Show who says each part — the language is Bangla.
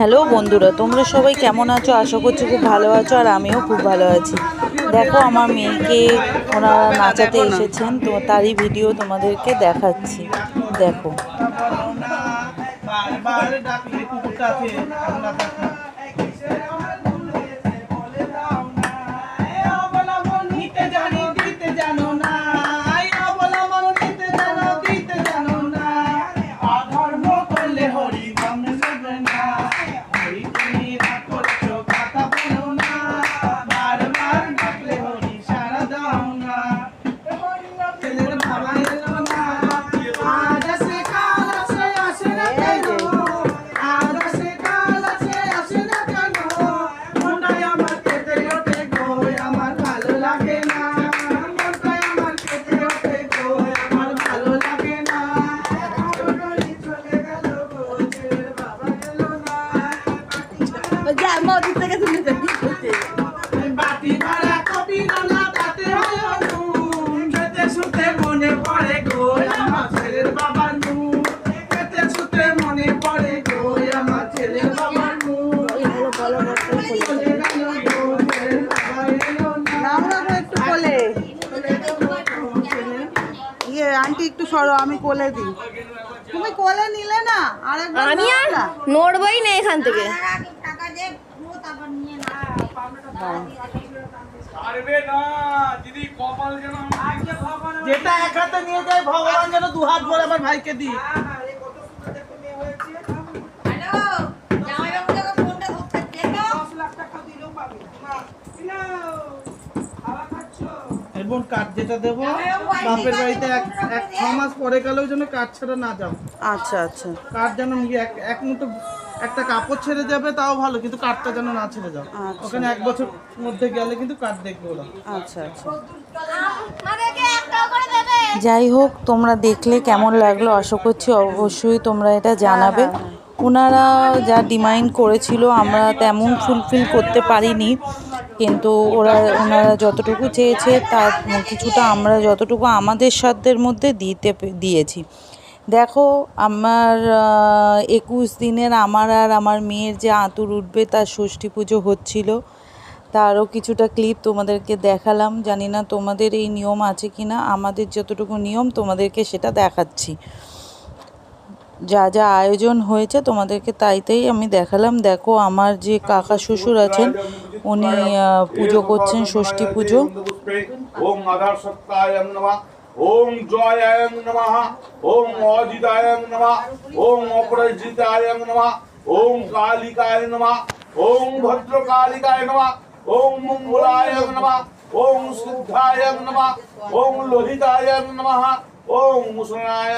Speaker 1: হ্যালো বন্ধুরা, তোমরা সবাই কেমন আছো? আশা করছি খুব ভালো আছো আর আমিও খুব ভালো আছি। দেখো, আমার মেয়েকে ওনারা নাচাতে এসেছেন, তো তারই ভিডিও তোমাদেরকে দেখাচ্ছি। দেখো।
Speaker 2: না
Speaker 3: আন্টি একটু সরো আমি কোলে দিই তুমি কোলে নিলে না আরেকবার
Speaker 4: আমি আর নড়বই না এখান থেকে
Speaker 2: যেটা এক হাতে নিয়ে যায় ভগবান যেন দু হাত ভরে আমার ভাইকে দিই। এর বোন কাঠ যেটা দেবো বাপের বাড়িতে এক এক ছ মাস পরে গেলেও যেন কাঠ ছাড়া না যাও।
Speaker 3: আচ্ছা আচ্ছা।
Speaker 2: কাঠ যেন এক এক মুঠো একটা কাপড় ছেড়ে যাবে তাও ভালো কিন্তু কাঠটা যেন না ছেড়ে যাও।
Speaker 3: আচ্ছা।
Speaker 2: ওখানে এক বছর মধ্যে গেলে কিন্তু কাঠ দেখবে ওরা।
Speaker 3: আচ্ছা আচ্ছা।
Speaker 1: যাই হোক তোমরা দেখলে কেমন লাগল আশা করছি অবশ্যই তোমরা এটা জানাবে। ওনারা যা ডিমান্ড করেছিল আমরা তেমন ফুলফিল করতে পারিনি কিন্তু ওরা ওনারা যতটুকু চেয়েছে তার কিছুটা আমরা যতটুকু আমাদের সাধ্যের মধ্যে দিতে দিয়েছি। দেখো, আমার একুশ দিনের আমার আর আমার মেয়ের যে আঁতুর উঠবে, তার ষষ্ঠী পুজো হচ্ছিল। তারও কিছুটা ক্লিপ তোমাদেরকে দেখালাম। জানি না তোমাদের এই নিয়ম আছে কি না আমাদের যতটুকু নিয়ম, তোমাদেরকে সেটা দেখাচ্ছি। যা যা আয়োজন হয়েছে, তোমাদেরকে তাই তাই আমি দেখালাম। দেখো, আমার যে কাকা শ্বশুর আছেন, উনি পুজো করছেন, ষষ্ঠী পুজো।
Speaker 5: ओम जयाय नमः, ओम अजिताय नमः, ओम अपराजिताय नमः, ओम कालिकाय नमः, ओम भद्रकालिकाय नमः, ओम मंगलाय नमः, ओम सिद्धाय नमः, ओम लोहिताय नमः, ओम मुसनाय